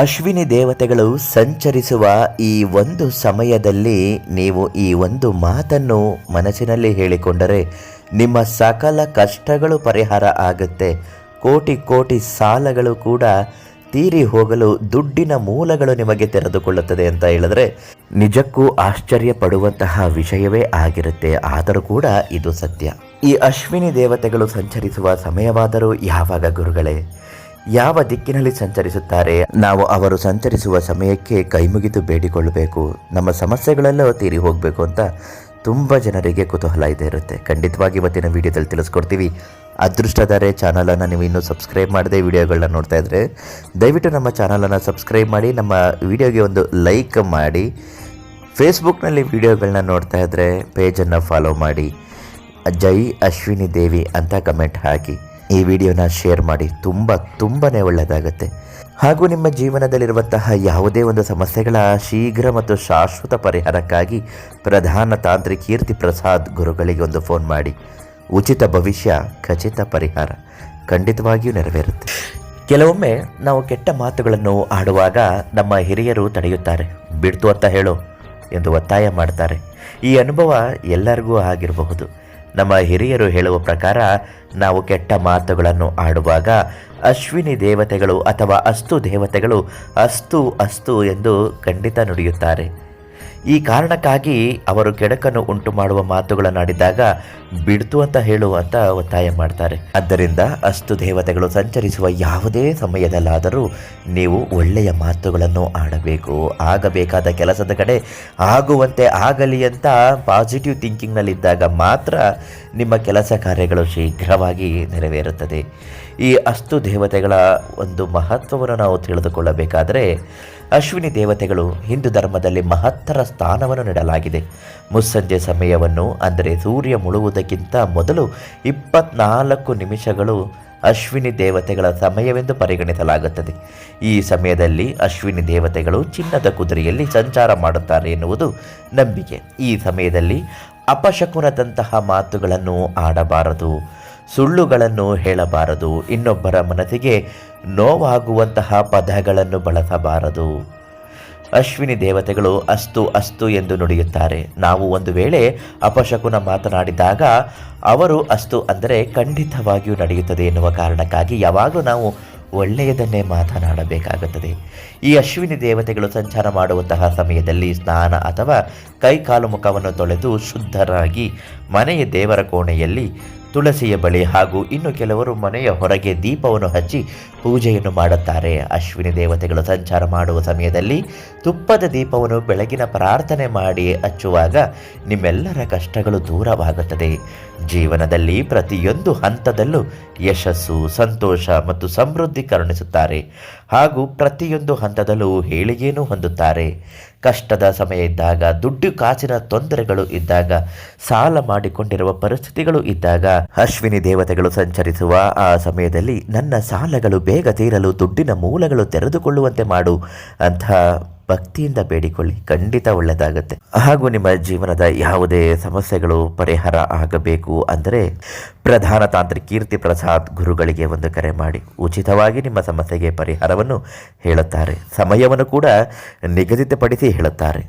ಅಶ್ವಿನಿ ದೇವತೆಗಳು ಸಂಚರಿಸುವ ಈ ಒಂದು ಸಮಯದಲ್ಲಿ ನೀವು ಈ ಒಂದು ಮಾತನ್ನು ಮನಸ್ಸಿನಲ್ಲಿ ಹೇಳಿಕೊಂಡರೆ ನಿಮ್ಮ ಸಕಲ ಕಷ್ಟಗಳು ಪರಿಹಾರ ಆಗುತ್ತೆ. ಕೋಟಿ ಕೋಟಿ ಸಾಲಗಳು ಕೂಡ ತೀರಿ ಹೋಗಲು ದುಡ್ಡಿನ ಮೂಲಗಳು ನಿಮಗೆ ತೆರೆದುಕೊಳ್ಳುತ್ತದೆ ಅಂತ ಹೇಳಿದ್ರೆ ನಿಜಕ್ಕೂ ಆಶ್ಚರ್ಯ ಪಡುವಂತಹ ವಿಷಯವೇ ಆಗಿರುತ್ತೆ. ಆದರೂ ಕೂಡ ಇದು ಸತ್ಯ. ಈ ಅಶ್ವಿನಿ ದೇವತೆಗಳು ಸಂಚರಿಸುವ ಸಮಯವಾದರೂ ಯಾವಾಗ ಗುರುಗಳೇ? ಯಾವ ದಿಕ್ಕಿನಲ್ಲಿ ಸಂಚರಿಸುತ್ತಾರೆ? ನಾವು ಅವರು ಸಂಚರಿಸುವ ಸಮಯಕ್ಕೆ ಕೈಮುಗಿದು ಬೇಡಿಕೊಳ್ಳಬೇಕು. ನಮ್ಮ ಸಮಸ್ಯೆಗಳೆಲ್ಲ ತೀರಿ ಹೋಗಬೇಕು ಅಂತ ತುಂಬ ಜನರಿಗೆ ಕುತೂಹಲ ಇದೆ ಇರುತ್ತೆ. ಖಂಡಿತವಾಗಿ ಇವತ್ತಿನ ವಿಡಿಯೋದಲ್ಲಿ ತಿಳಿಸ್ಕೊಡ್ತೀವಿ. ಅದೃಷ್ಟದಾರೆ ಚಾನಲನ್ನು ನೀವು ಇನ್ನೂ ಸಬ್ಸ್ಕ್ರೈಬ್ ಮಾಡದೆ ವಿಡಿಯೋಗಳನ್ನ ನೋಡ್ತಾ ಇದ್ರೆ, ದಯವಿಟ್ಟು ನಮ್ಮ ಚಾನಲನ್ನು ಸಬ್ಸ್ಕ್ರೈಬ್ ಮಾಡಿ, ನಮ್ಮ ವಿಡಿಯೋಗೆ ಒಂದು ಲೈಕ್ ಮಾಡಿ ಫೇಸ್ಬುಕ್ನಲ್ಲಿ ವಿಡಿಯೋಗಳನ್ನ ನೋಡ್ತಾ ಇದ್ದರೆ ಪೇಜನ್ನು ಫಾಲೋ ಮಾಡಿ, ಜೈ ಅಶ್ವಿನಿ ದೇವಿ ಅಂತ ಕಮೆಂಟ್ ಹಾಕಿ. ಈ ವಿಡಿಯೋನ ಶೇರ್ ಮಾಡಿ, ತುಂಬ ತುಂಬಾ ಒಳ್ಳೆಯದಾಗುತ್ತೆ. ಹಾಗೂ ನಿಮ್ಮ ಜೀವನದಲ್ಲಿರುವಂತಹ ಯಾವುದೇ ಒಂದು ಸಮಸ್ಯೆಗಳ ಶೀಘ್ರ ಮತ್ತು ಶಾಶ್ವತ ಪರಿಹಾರಕ್ಕಾಗಿ ಪ್ರಧಾನ ತಾಂತ್ರಿ ಕೀರ್ತಿ ಪ್ರಸಾದ್ ಗುರುಗಳಿಗೆ ಒಂದು ಫೋನ್ ಮಾಡಿ. ಉಚಿತ ಭವಿಷ್ಯ, ಖಚಿತ ಪರಿಹಾರ ಖಂಡಿತವಾಗಿಯೂ ನೆರವೇರುತ್ತೆ. ಕೆಲವೊಮ್ಮೆ ನಾವು ಕೆಟ್ಟ ಮಾತುಗಳನ್ನು ಆಡುವಾಗ ನಮ್ಮ ಹಿರಿಯರು ತಡೆಯುತ್ತಾರೆ, ಬಿಡ್ತು ಅಂತ ಹೇಳು ಎಂದು ಒತ್ತಾಯ ಮಾಡ್ತಾರೆ. ಈ ಅನುಭವ ಎಲ್ಲರಿಗೂ ಆಗಿರಬಹುದು. ನಮ್ಮ ಹಿರಿಯರು ಹೇಳುವ ಪ್ರಕಾರ, ನಾವು ಕೆಟ್ಟ ಮಾತುಗಳನ್ನು ಆಡುವಾಗ ಅಶ್ವಿನಿ ದೇವತೆಗಳು ಅಥವಾ ಅಸ್ತು ದೇವತೆಗಳು ಅಸ್ತು ಅಸ್ತು ಎಂದು ಖಂಡಿತ ನುಡಿಯುತ್ತಾರೆ. ಈ ಕಾರಣಕ್ಕಾಗಿ ಅವರು ಕೆಡಕನ್ನು ಉಂಟು ಮಾಡುವ ಮಾತುಗಳನ್ನಾಡಿದಾಗ ಬಿಡ್ತು ಅಂತ ಹೇಳುವಂತ ಒತ್ತಾಯ ಮಾಡ್ತಾರೆ. ಆದ್ದರಿಂದ ಅಸ್ತು ದೇವತೆಗಳು ಸಂಚರಿಸುವ ಯಾವುದೇ ಸಮಯದಲ್ಲಾದರೂ ನೀವು ಒಳ್ಳೆಯ ಮಾತುಗಳನ್ನು ಆಡಬೇಕು. ಆಗಬೇಕಾದ ಕೆಲಸದ ಕಡೆ ಆಗುವಂತೆ ಆಗಲಿ ಅಂತ ಪಾಸಿಟಿವ್ ಥಿಂಕಿಂಗ್ನಲ್ಲಿದ್ದಾಗ ಮಾತ್ರ ನಿಮ್ಮ ಕೆಲಸ ಕಾರ್ಯಗಳು ಶೀಘ್ರವಾಗಿ ನೆರವೇರುತ್ತದೆ. ಈ ಅಸ್ತು ದೇವತೆಗಳ ಒಂದು ಮಹತ್ವವನ್ನು ನಾವು ತಿಳಿದುಕೊಳ್ಳಬೇಕಾದರೆ ಅಶ್ವಿನಿ ದೇವತೆಗಳು ಹಿಂದೂ ಧರ್ಮದಲ್ಲಿ ಮಹತ್ತರ ಸ್ಥಾನವನ್ನು ನೀಡಲಾಗಿದೆ. ಮುಸ್ಸಂಜೆ ಸಮಯವನ್ನು, ಅಂದರೆ ಸೂರ್ಯ ಮುಳುವುದಕ್ಕಿಂತ ಮೊದಲು ಇಪ್ಪತ್ನಾಲ್ಕು ನಿಮಿಷಗಳು ಅಶ್ವಿನಿ ದೇವತೆಗಳ ಸಮಯವೆಂದು ಪರಿಗಣಿಸಲಾಗುತ್ತದೆ. ಈ ಸಮಯದಲ್ಲಿ ಅಶ್ವಿನಿ ದೇವತೆಗಳು ಚಿನ್ನದ ಕುದುರೆಯಲ್ಲಿ ಸಂಚಾರ ಮಾಡುತ್ತಾರೆ ಎನ್ನುವುದು ನಂಬಿಕೆ. ಈ ಸಮಯದಲ್ಲಿ ಅಪಶಕುನದಂತಹ ಮಾತುಗಳನ್ನು ಆಡಬಾರದು. ಸುಳ್ಳುಗಳನ್ನು ಹೇಳಬಾರದು. ಇನ್ನೊಬ್ಬರ ಮನಸ್ಸಿಗೆ ನೋವಾಗುವಂತಹ ಪದಗಳನ್ನು ಬಳಸಬಾರದು. ಅಶ್ವಿನಿ ದೇವತೆಗಳು ಅಸ್ತು ಅಸ್ತು ಎಂದು ನುಡಿಯುತ್ತಾರೆ. ನಾವು ಒಂದು ವೇಳೆ ಅಪಶಕುನ ಮಾತನಾಡಿದಾಗ ಅವರು ಅಸ್ತು ಅಂದರೆ ಖಂಡಿತವಾಗಿಯೂ ನಡೆಯುತ್ತದೆ ಎನ್ನುವ ಕಾರಣಕ್ಕಾಗಿ ಯಾವಾಗಲೂ ನಾವು ಒಳ್ಳೆಯದನ್ನೇ ಮಾತನಾಡಬೇಕಾಗುತ್ತದೆ. ಈ ಅಶ್ವಿನಿ ದೇವತೆಗಳು ಸಂಚಾರ ಮಾಡುವಂತಹ ಸಮಯದಲ್ಲಿ ಸ್ನಾನ ಅಥವಾ ಕೈಕಾಲು ಮುಖವನ್ನು ತೊಳೆದು ಶುದ್ಧರಾಗಿ ಮನೆಯ ದೇವರ ಕೋಣೆಯಲ್ಲಿ ತುಳಸಿಯ ಬಳಿ ಹಾಗೂ ಇನ್ನು ಕೆಲವರು ಮನೆಯ ಹೊರಗೆ ದೀಪವನ್ನು ಹಚ್ಚಿ ಪೂಜೆಯನ್ನು ಮಾಡುತ್ತಾರೆ. ಅಶ್ವಿನಿ ದೇವತೆಗಳು ಸಂಚಾರ ಮಾಡುವ ಸಮಯದಲ್ಲಿ ತುಪ್ಪದ ದೀಪವನ್ನು ಬೆಳಗಿನ ಪ್ರಾರ್ಥನೆ ಮಾಡಿ ಹಚ್ಚುವಾಗ ನಿಮ್ಮೆಲ್ಲರ ಕಷ್ಟಗಳು ದೂರವಾಗುತ್ತದೆ. ಜೀವನದಲ್ಲಿ ಪ್ರತಿಯೊಂದು ಹಂತದಲ್ಲೂ ಯಶಸ್ಸು, ಸಂತೋಷ ಮತ್ತು ಸಮೃದ್ಧಿ ಕರುಣಿಸುತ್ತಾರೆ. ಹಾಗೂ ಪ್ರತಿಯೊಂದು ಹಂತದಲ್ಲೂ ಹೇಳಿಗೆಯನ್ನು ಹೊಂದುತ್ತಾರೆ. ಕಷ್ಟದ ಸಮಯ ಇದ್ದಾಗ ದುಡ್ಡು ಕಾಸಿನ ತೊಂದರೆಗಳು ಇದ್ದಾಗ, ಸಾಲ ಮಾಡಿಕೊಂಡಿರುವ ಪರಿಸ್ಥಿತಿಗಳು ಇದ್ದಾಗ, ಅಶ್ವಿನಿ ದೇವತೆಗಳು ಸಂಚರಿಸುವ ಆ ಸಮಯದಲ್ಲಿ ನನ್ನ ಸಾಲಗಳು ಬೇಗ ತೀರಲು ದುಡ್ಡಿನ ಮೂಲಗಳು ತೆರೆದುಕೊಳ್ಳುವಂತೆ ಮಾಡು ಅಂತ ಭಕ್ತಿಯಿಂದ ಬೇಡಿಕೊಳ್ಳಿ. ಖಂಡಿತ ಒಳ್ಳೆಯದಾಗುತ್ತೆ. ಹಾಗೂ ನಿಮ್ಮ ಜೀವನದ ಯಾವುದೇ ಸಮಸ್ಯೆಗಳು ಪರಿಹಾರ ಆಗಬೇಕು ಅಂದರೆ ಪ್ರಧಾನ ತಾಂತ್ರಿಕ ಕೀರ್ತಿ ಪ್ರಸಾದ್ ಗುರುಗಳಿಗೆ ಒಂದು ಕರೆ ಮಾಡಿ. ಉಚಿತವಾಗಿ ನಿಮ್ಮ ಸಮಸ್ಯೆಗೆ ಪರಿಹಾರವನ್ನು ಹೇಳುತ್ತಾರೆ. ಸಮಯವನ್ನು ಕೂಡ ನಿಗದಿತಪಡಿಸಿ ಹೇಳುತ್ತಾರೆ.